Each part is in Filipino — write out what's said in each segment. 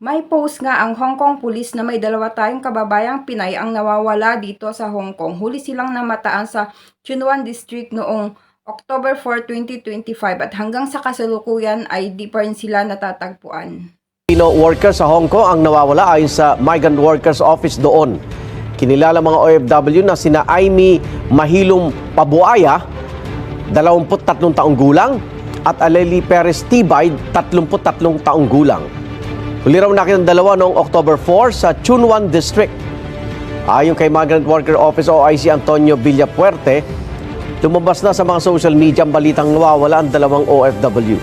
May post nga ang Hong Kong Police na may dalawa tayong kababayang Pinay ang nawawala dito sa Hong Kong. Huli silang namataan sa Chunwan District noong October 4, 2025 at hanggang sa kasalukuyan ay di pa rin sila natatagpuan. Filipino worker sa Hong Kong ang nawawala ayon sa Migrant Workers Office doon. Kinilala mga OFW na sina Aimee Mahilom Pabuaya, 23 taong gulang, at Aleli Perez Tibay, 33 taong gulang. Huli raw nakita ng dalawa noong October 4 sa Chunwan District. Ayon kay Migrant Worker Office OIC Antonio Villapuerte, lumabas na sa mga social media ang balitang nawawala ang dalawang OFW.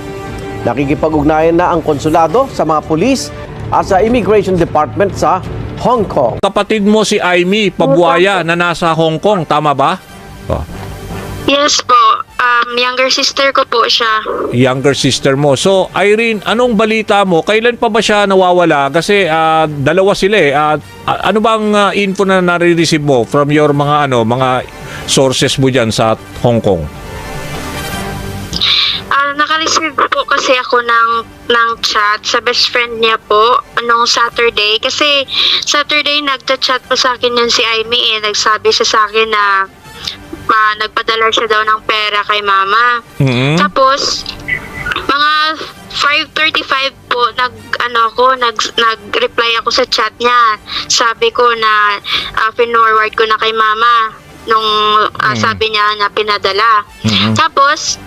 Nakikipag-ugnayan na ang konsulado sa mga pulis at sa Immigration Department sa Hong Kong. Kapatid mo si Aimee Pabuaya na nasa Hong Kong, tama ba? Oh, Yes. Um, younger sister ko po siya. younger sister mo. So, Irene, anong balita mo? Kailan pa ba siya nawawala? Kasi ah, dalawa sila eh. Ah, a- ano bang ah, info na nare-receive mo from your mga ano, mga sources mo diyan sa Hong Kong? Ah, naka-receive po kasi ako ng ng chat sa best friend niya po nung Saturday kasi Saturday nagta-chat po sa akin yun si Aimee eh. Nagsabi siya sa akin na ah, nagpadala siya daw ng pera kay mama. Mhm. Tapos mga 5:35 po nag ano ko nag nag-reply ako sa chat niya. Sabi ko na uh, forward ko na kay mama nung ah, Mm. sabi niya na pinadala. Mhm. Tapos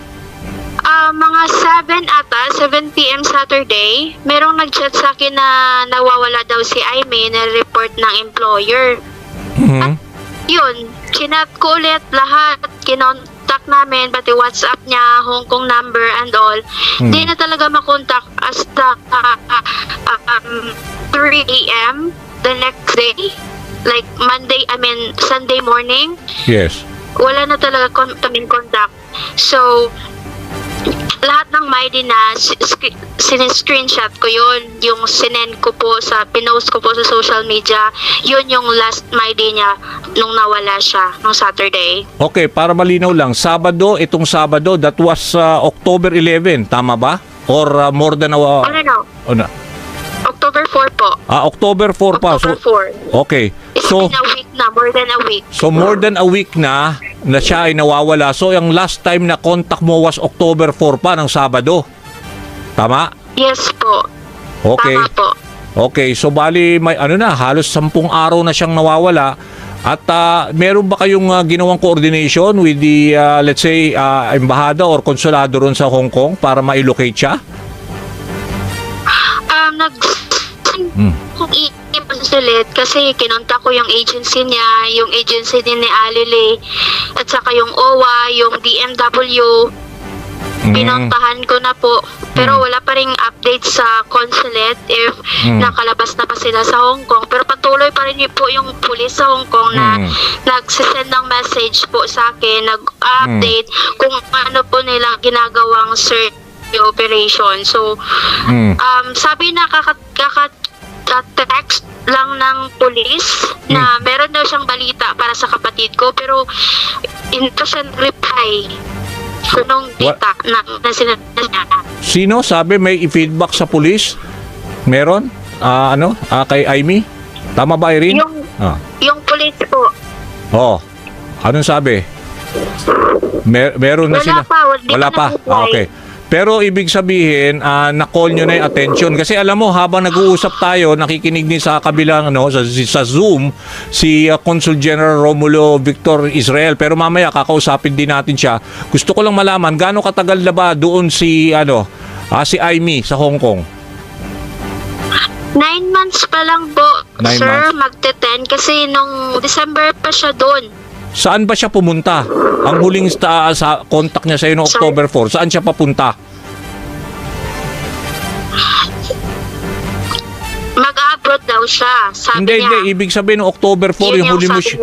ah, mga 7 ata, 7 p.m. Saturday, merong nag-chat sa akin na nawawala daw si Aimee na report ng employer. Mhm. Yun, chinat ko ulit lahat, kinontak namin, pati WhatsApp niya, Hong Kong number and all. Hmm. Di na talaga makontak hasta uh, uh, um, 3 a.m. the next day. Like Monday, I mean Sunday morning, Yes. wala na talaga kon- kaming contact. So, lahat ng MyD na sinescreenshot ko yun, yung sinend ko po sa, pinost ko po sa social media, yun yung last MyD niya nung nawala siya, nung Saturday. Okay, para malinaw lang, Sabado, itong Sabado, that was ah, October 11, tama ba? Or ah, more than a... Ano no? ano? October 4 po. Ah, October 4 pa. So, October 4. okay. It's So, been a week na, more than a week. So more than a week na na siya ay nawawala. So yung last time na contact mo was October 4 pa ng Sabado. Tama? Yes po. Okay. Tama po. Okay, so bali may ano na, halos sampung araw na siyang nawawala. At ah, meron ba kayong ah, ginawang coordination with the ah, let's say ah, embahada or konsulado ron sa Hong Kong para ma-locate siya? Um, nag... Kung i-email ulit kasi kinontak ko yung agency niya, yung agency din ni Alile, at saka yung OWA, yung DMW, Mm. pinuntahan ko na po. Pero wala pa ring update sa consulate if Mm. nakalabas na pa sila sa Hong Kong. Pero patuloy pa rin po yung police sa Hong Kong na Mm. nagsisend ng message po sa akin, nag-update kung ano po nila ginagawang search operation. So, Mm. um, sabi na kaka, kaka text lang ng police na meron daw siyang balita para sa kapatid ko pero hindi siya reply kunong data na, na sinadala niya. Sino sabi may i-feedback sa pulis? Meron? Ah, ano? Ah, kay Aimee? Tama ba Irene? Yung, Ah. yung police po, Oh. Anong sabi? Mer- meron na Wala sila. pa, di Wala pa. Ah, okay. Pero ibig sabihin, ah, na-call nyo na yung attention. Kasi alam mo, habang nag-uusap tayo, nakikinig din sa kabilang, ano, sa, sa Zoom, si ah, Consul General Romulo Victor Israel. Pero mamaya, kakausapin din natin siya. Gusto ko lang malaman, gaano katagal na ba doon si, ano, ah, si Aimee sa Hong Kong? nine months pa lang po, Nine sir, months. magte-10 kasi nung December pa siya doon. Saan ba siya pumunta? Ang huling sa, sa contact niya sa noong Sorry. October 4, saan siya papunta? Mag-abroad daw siya, sabi Hindi, niya. hindi. Ibig sabihin ng October 4, yung, huli mo siya.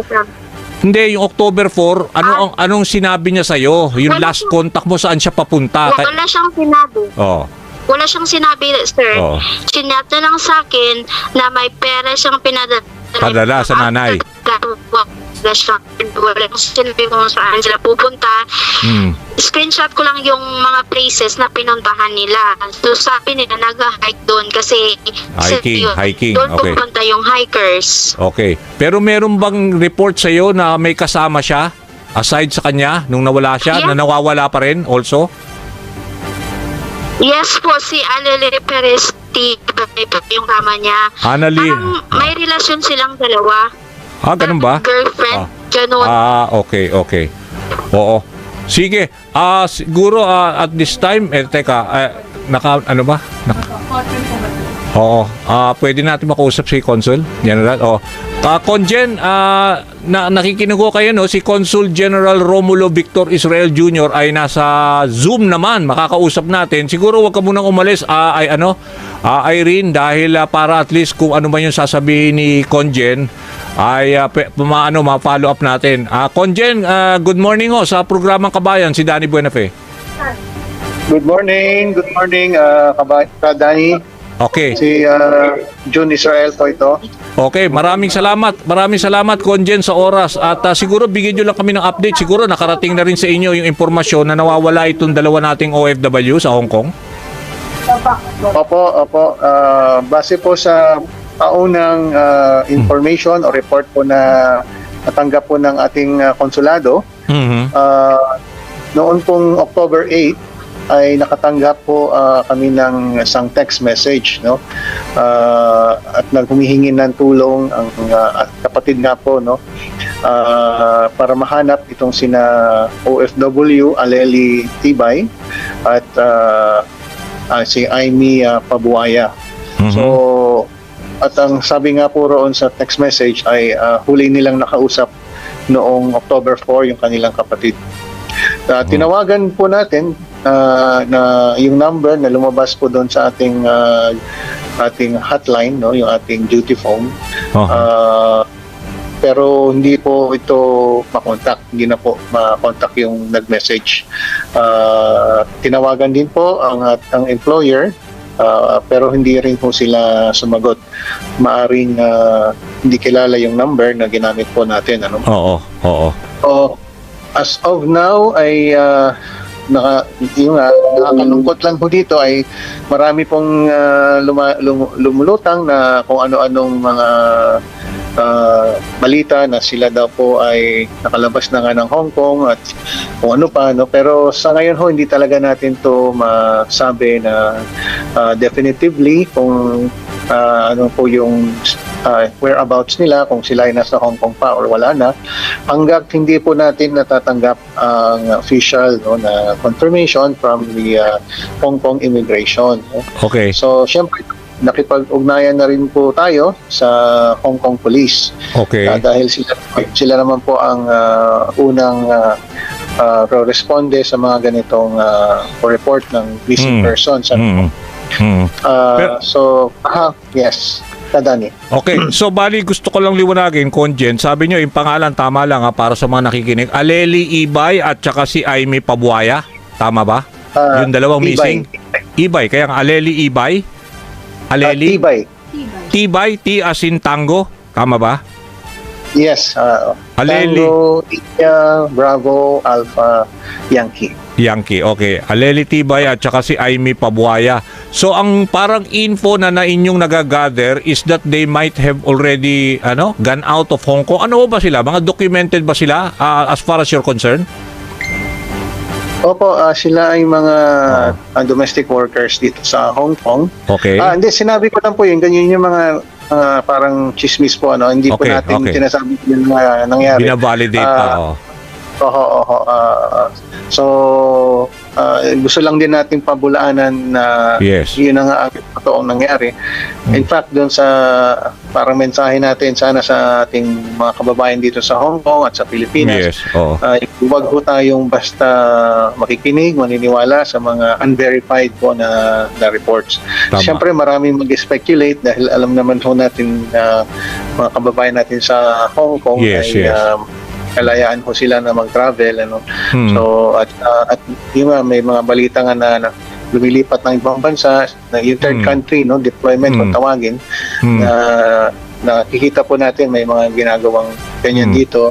Hindi, yung October 4, ano ang anong sinabi niya sa iyo? Yung Wala last contact mo saan siya papunta? Kay- Wala siyang sinabi. Oh. Wala siyang sinabi, sir. Chinat na lang sa akin na may pera siyang pinadala. Padala sa nanay. Investigasyon. Wala nang sinabi kung saan sila pupunta. Hmm. Screenshot ko lang yung mga places na pinuntahan nila. So sabi nila nag-hike doon kasi Hiking, yun, hiking, doon okay. pupunta yung hikers. Okay. Pero meron bang report sa iyo na may kasama siya? Aside sa kanya, nung nawala siya, Yeah. na nawawala pa rin also? Yes po, si Alele Perez po yung kama niya. Anali. Parang may relasyon silang dalawa. Ah, ganun ba? Girlfriend, Ah. ganun. Ah, okay, okay. Oo. Sige. Ah, siguro ah, at this time, eh, teka, eh, naka, ano ba? Naka, Oo. Ah, pwede natin makausap si Consul General. Oh. Ah, Conjen, ah, na nakikinig ko kayo no, si Consul General Romulo Victor Israel Jr. ay nasa Zoom naman. Makakausap natin. Siguro wag ka munang umalis ah, ay ano, ah, Irene dahil ah, para at least kung ano man yung sasabihin ni Conjen ay uh, ano, ma-follow up natin. Ah, Conjen, ah, good morning ho sa programang Kabayan si Danny Buenafe. Good morning, good morning, uh, Kaba- Kadani. Okay. Si uh, June Israel po ito. Okay, maraming salamat. Maraming salamat Conjen sa oras at ah, siguro bigyan niyo lang kami ng update. Siguro nakarating na rin sa inyo yung impormasyon na nawawala itong dalawa nating OFW sa Hong Kong. Opo, opo. Uh, base po sa paunang uh, information o report po na natanggap po ng ating uh, konsulado, Mhm. uh, noon pong October 8, ay nakatanggap po uh, kami ng isang text message no uh, at naghumihingi ng tulong ang uh, at kapatid nga po no uh, para mahanap itong sina OFW Aleli Tibay at uh, uh, si Aimee uh, Pabuaya Mhm. So, at ang sabi nga po roon sa text message ay uh, huli nilang nakausap noong October 4 yung kanilang kapatid. Uh, tinawagan po natin uh, na yung number na lumabas po doon sa ating uh, ating hotline, no, yung ating duty phone. Oh. Uh, pero hindi po ito makontak, hindi na po makontak yung nag-message. Uh, tinawagan din po ang ang employer uh, pero hindi rin po sila sumagot. Maaring uh, hindi kilala yung number na ginamit po natin. Ano? Oo, oo. So, as of now ay uh, naka, yung, uh, nakakalungkot lang po dito ay marami pong uh, luma, lum- lumulutang na kung ano-anong mga uh, balita na sila daw po ay nakalabas na nga ng Hong Kong at kung ano pa no? Pero sa ngayon ho hindi talaga natin to masabi na uh, definitively kung uh, ano po yung uh, whereabouts nila kung sila ay nasa Hong Kong pa or wala na hanggat hindi po natin natatanggap ang official no, na confirmation from the uh, Hong Kong immigration. no. Okay. So, syempre, nakipag-ugnayan na rin po tayo sa Hong Kong Police Okay. uh, dahil sila, sila naman po ang uh, unang uh, uh, responde sa mga ganitong uh, report ng missing Mm. persons. Mhm. Mhm. Uh, Pero- so, aha, yes, Kadani. Okay, so bali gusto ko lang liwanagin, Conjen. Sabi nyo, yung pangalan tama lang ha, para sa mga nakikinig. Aleli Ibay at saka si Aimee Pabuaya. Tama ba? Uh, yung dalawang Tibay. missing? Ibay, kaya nga Aleli Ibay. Uh, Aleli Tibay. Tibay, T as in tango. Tama ba? Yes. Uh, Aleli. Tango, India, Bravo, Alpha, Yankee. Yankee, okay. Aleli Tibay at saka si Aimee Pabuaya. So ang parang info na na inyong nagagather is that they might have already ano gone out of Hong Kong. Ano ba sila? Mga documented ba sila ah, as far as you're concerned? Opo, ah, sila ay mga ah, domestic workers dito sa Hong Kong. Okay. Ah, hindi, sinabi ko lang po yun. Ganyan yung mga ah, parang chismis po. Ano? Hindi po Okay, natin okay. sinasabi yung mga nangyari. Binavalidate pa. Ah, oh. Oho, oho. ah, so, ah, gusto lang din natin pabulaanan na Yes. yun ang totoong nangyari. In fact, doon sa parang mensahe natin sana sa ating mga kababayan dito sa Hong Kong at sa Pilipinas, Yes. Oo. ay huwag ho tayong basta makikinig, maniniwala sa mga unverified po na, na reports. Tama. Siyempre maraming mag-speculate dahil alam naman ho natin na mga kababayan natin sa Hong Kong Yes, ay yes. um, kalayaan ho sila na mag-travel. Ano? Hmm. So at, uh, at yun nga, may mga balita nga na, na lumilipat ng ibang bansa, na yung third Hmm. country, no, deployment Hmm. kung tawagin, Hmm. na nakikita po natin may mga ginagawang ganyan Hmm. dito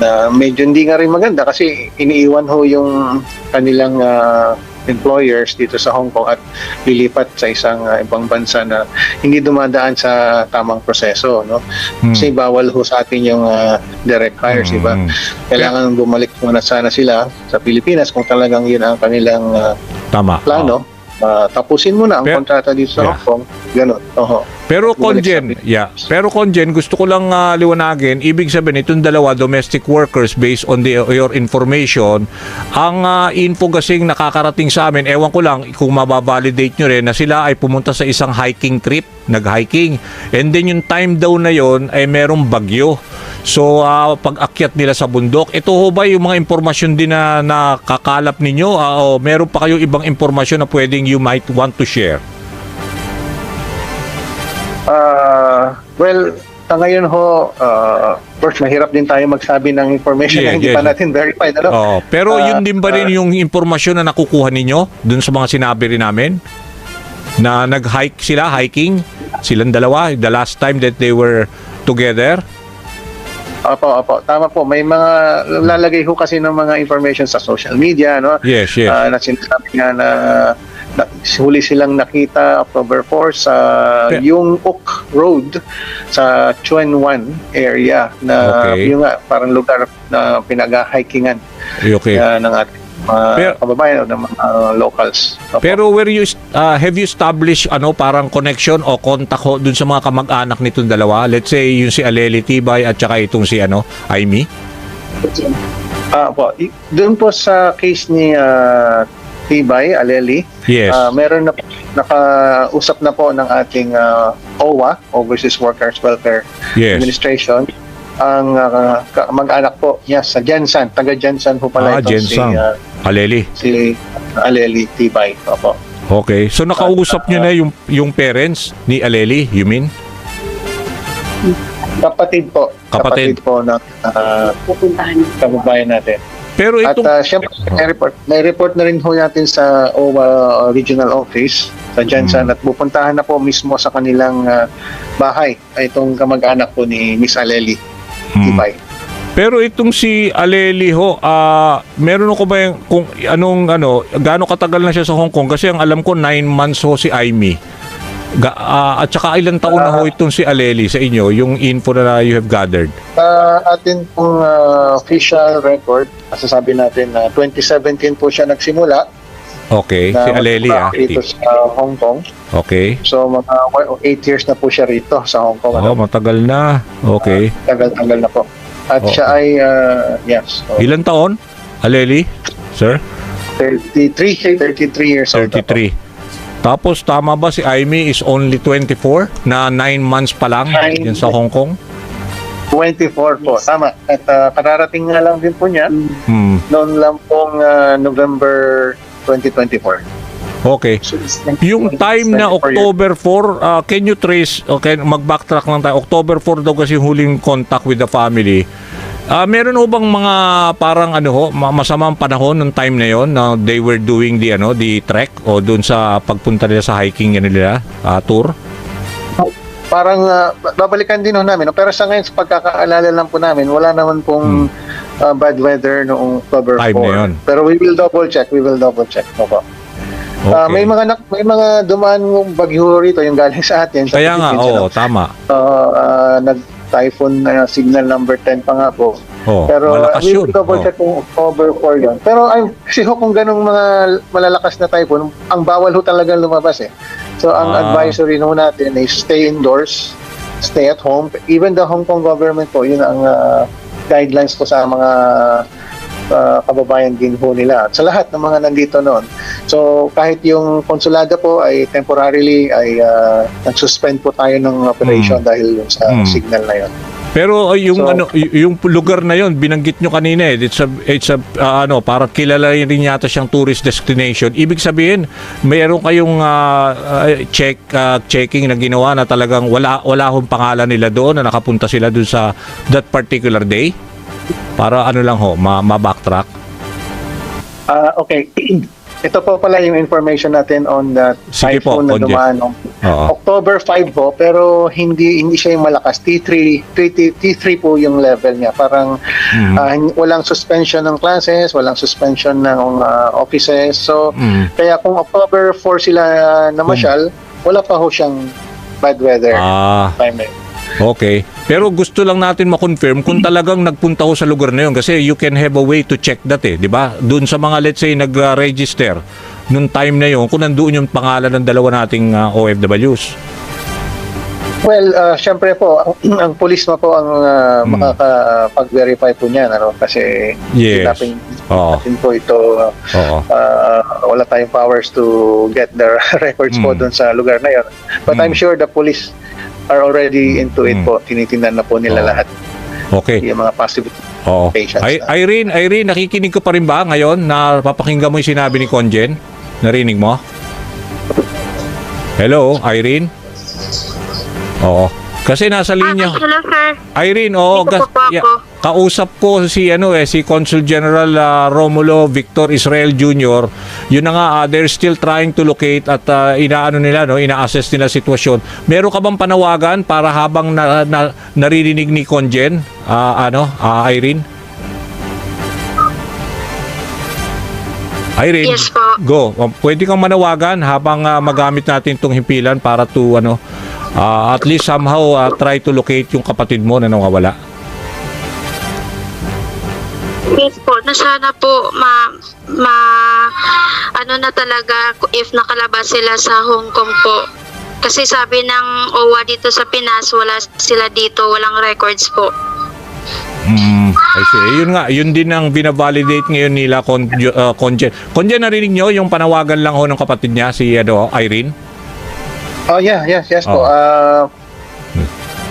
na medyo hindi nga rin maganda kasi iniiwan ho yung kanilang ah, employers dito sa Hong Kong at lilipat sa isang ah, ibang bansa na hindi dumadaan sa tamang proseso no Hmm. kasi bawal ho sa atin yung ah, direct hires Hmm. kailangan bumalik muna sana sila sa Pilipinas kung talagang yun ang kanilang ah, Tama. plano Ah, tapusin mo na ang Pero- kontrata dito sa Yeah. Hong Kong ganun oho Pero Conjen, yeah. Pero Conjen, gusto ko lang ah, liwanagin, ibig sabihin itong dalawa domestic workers based on the, your information, ang ah, info kasing nakakarating sa amin, ewan ko lang kung mababalidate nyo rin na sila ay pumunta sa isang hiking trip, nag-hiking. And then yung time daw na yon ay merong bagyo. So ah, pag-akyat nila sa bundok, ito ho ba yung mga impormasyon din na nakakalap ninyo Ah, o meron pa kayong ibang impormasyon na pwedeng you might want to share? Ah, well, sa ngayon ho, uh, first mahirap din tayo magsabi ng information Yeah, na hindi yeah. pa natin verified. Ano? Oo. Pero Ah, yun din ba rin ah. yung impormasyon na nakukuha ninyo dun sa mga sinabi rin namin? Na nag-hike sila, hiking, silang dalawa, the last time that they were together? Opo, opo. Tama po. May mga lalagay ho kasi ng mga information sa social media, no? Yes, yes. Ah, na sinasabi nga na, na huli silang nakita October 4 sa Pe- yung Oak Road sa Chuan Wan area na Okay. yung nga parang lugar na pinag-hikingan okay. ah, ng ating mga Pero- kababayan o ng mga locals. Opo. Pero were you uh, have you established ano parang connection o contact ho dun sa mga kamag-anak nitong dalawa? Let's say yung si Aleli Tibay at saka itong si ano, Aimee? Ah, po. I- Doon po sa case ni ah, Tibay, Aleli, Yes. ah, meron na nakausap na po ng ating ah, OWA, Overseas Workers Welfare yes. Administration, ang ka- mag-anak po niya sa Jensan, taga Jensan po pala Ah, ito Jensan. si, ah, Aleli. si Aleli Tibay. Opo. Okay. So nakausap nyo na yung yung parents ni Aleli, you mean? Kapatid po. Kapatid. po ng uh, kababayan natin. Pero At itong uh, syempre, may report, may report na rin ho natin sa OWA Regional Office sa Jansan Hmm. at pupuntahan na po mismo sa kanilang ah, bahay ay itong kamag-anak po ni Miss Aleli Hmm. Tibay. Pero itong si Aleli ho, ah meron ko ba yung kung anong ano, gaano katagal na siya sa Hong Kong kasi ang alam ko 9 months ho si Aimee. Ga, ah, at saka ilang taon na ho itong si Aleli sa inyo, yung info na you have gathered. Sa atin pong ah, official record, masasabi natin na 2017 po siya nagsimula Okay, na si Aleli ah. dito sa Hong Kong. Okay. So mga 8 years na po siya rito sa Hong Kong. Oh, Ano? matagal na. Okay. Tagal-tagal na po. At Oo. siya ay, ah, yes, so, Ilang taon? Aleli? Sir? 33, 33 years old. na po. 33. Tapos tama ba si Aimee is only 24 na 9 months pa lang yan sa Hong Kong? 24 po, tama. At ah, kararating nga lang din po niya Hmm. noon lang pong ah, November 2024. Okay. Yung time na October 4, uh, can you trace, okay, mag-backtrack lang tayo. October 4 daw kasi yung huling contact with the family. Ah, meron ho bang mga parang ano ho, ma- masamang panahon ng time na yon na they were doing the ano, the trek o doon sa pagpunta nila sa hiking yan nila, ah, tour? Parang ah, babalikan din ho namin. no? Pero sa ngayon, sa pagkakaalala lang po namin, wala naman pong ah, bad weather noong October Hmm. Time 4. na yun. Pero we will double check. We will double check. Opo. Okay. Ah, may mga nak- may mga dumaan ng bagyo rito yung galing sa atin. Sa Kaya nga, oo, ano? tama. Ah, ah, nag-typhoon na signal number 10 pa nga po. Oh, Pero malakas yun. double Oh. check kung October 4 yun. Pero ay, kasi ho kung ganong mga malalakas na typhoon, ang bawal ho talaga lumabas eh. So ang Ah. advisory ho natin is stay indoors, stay at home. Even the Hong Kong government po, yun ang ah, guidelines ko sa mga kababayan din ho nila. At sa lahat ng mga nandito noon. So kahit yung konsulada po ay temporarily ay ah, nag-suspend po tayo ng operation dahil yung sa Hmm. signal na yun. Pero uh, yung So- ano yung lugar na yon binanggit nyo kanina eh it's a it's a uh, ano para kilala rin yata siyang tourist destination. Ibig sabihin, mayroon kayong uh, uh, check uh, checking na ginawa na talagang wala wala hong pangalan nila doon na nakapunta sila doon sa that particular day. Para ano lang ho, ma, ma-backtrack. Ah, okay. ito po pala yung information natin on the Sige po, typhoon na Conje. dumaan noong Oo. October 5 po, pero hindi hindi siya yung malakas. T3, T3, T3 po yung level niya. Parang Mm. ah, hin- walang suspension ng classes, walang suspension ng ah, offices. So, Mm. kaya kung October 4 sila namasyal, wala pa ho siyang bad weather Ah, time okay. Pero gusto lang natin ma-confirm kung talagang nagpunta ho sa lugar na yun kasi you can have a way to check that eh, di ba? Doon sa mga let's say nag-register nung time na yun, kung nandoon yung pangalan ng dalawa nating ah, OFWs. Well, uh, syempre po, ang, ang police na po ang uh, Hmm. makakapag-verify po niyan. Ano? Kasi Yes. natin, Oo. natin po ito, Oo. uh, wala tayong powers to get the records po Hmm. doon sa lugar na yun. But Hmm. I'm sure the police are already into it po. Tinitingnan na po nila Oo. lahat Okay. yung mga possible. Oo. patients I- na. Irene, Irene, nakikinig ko pa rin ba ngayon na papakinggan mo yung sinabi ni Conjen? Narinig mo? Hello, Irene? Oo. Kasi nasa linya. Ah, hello sir. Irene, oo, Dito gas- po po ako. ya- kausap ko si ano eh si Consul General ah, Romulo Victor Israel Jr. Yun na nga ah, they're still trying to locate at ah, inaano nila no, ina-assess nila sitwasyon. Meron ka bang panawagan para habang na, na, naririnig ni Conjen ah, ano, ah, Irene? Irene, Yes po. go. Pwede kang manawagan habang ah, magamit natin itong himpilan para to ano ah, at least somehow ah, try to locate yung kapatid mo na nawawala. Yes po, na sana po ma, ma ano na talaga if nakalabas sila sa Hong Kong po. Kasi sabi ng OWA dito sa Pinas, wala sila dito, walang records po. Mm, I see. Eh, Yun nga, yun din ang binavalidate ngayon nila con, uh, Conjen. Conjen, narinig nyo yung panawagan lang ho ng kapatid niya, si ano, Irene? Oh yeah, yes, yes Oo. po. Ah,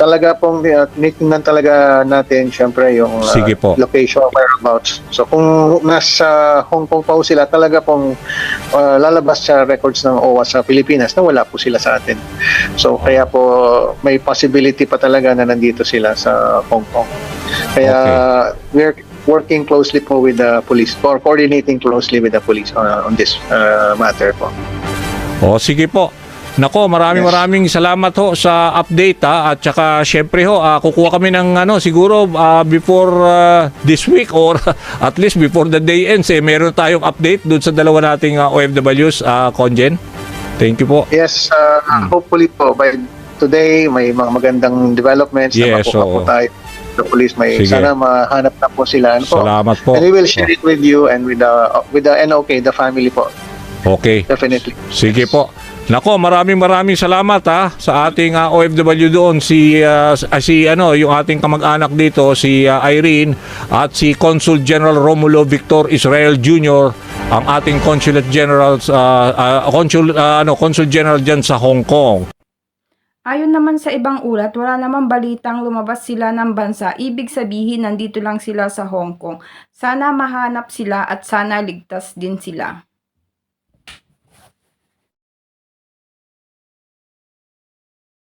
talaga pong uh, tinitingnan talaga natin syempre yung uh, Sige po. location whereabouts. So kung nasa Hong Kong pa sila talaga pong uh, lalabas sa records ng OWA sa Pilipinas na wala po sila sa atin. So kaya po may possibility pa talaga na nandito sila sa Hong Kong. Kaya we're working closely po with the police or coordinating closely with the police uh, on this uh, matter po. O, sige po. Nako, maraming Yes. maraming salamat ho sa update ha. At saka syempre ho, ah, kukuha kami ng ano, siguro ah, before ah, this week or at least before the day ends eh, meron tayong update dun sa dalawa nating ah, OFWs, ah, Conjen. Thank you po. Yes, uh, hopefully po by today may mga magandang developments Yes, na makuha po oo. tayo. The police may Sige. sana mahanap na po sila. Ano po? Salamat po. And we will share it with you and with the with the NOK, the family po. Okay. Definitely. Sige po. Nako, maraming maraming salamat ha sa ating ah, OFW doon si ah, si ano, yung ating kamag-anak dito si ah, Irene at si Consul General Romulo Victor Israel Jr. ang ating Consulate General sa ah, Consul ah, ano, Consul General diyan sa Hong Kong. Ayon naman sa ibang ulat, wala namang balitang lumabas sila ng bansa. Ibig sabihin, nandito lang sila sa Hong Kong. Sana mahanap sila at sana ligtas din sila.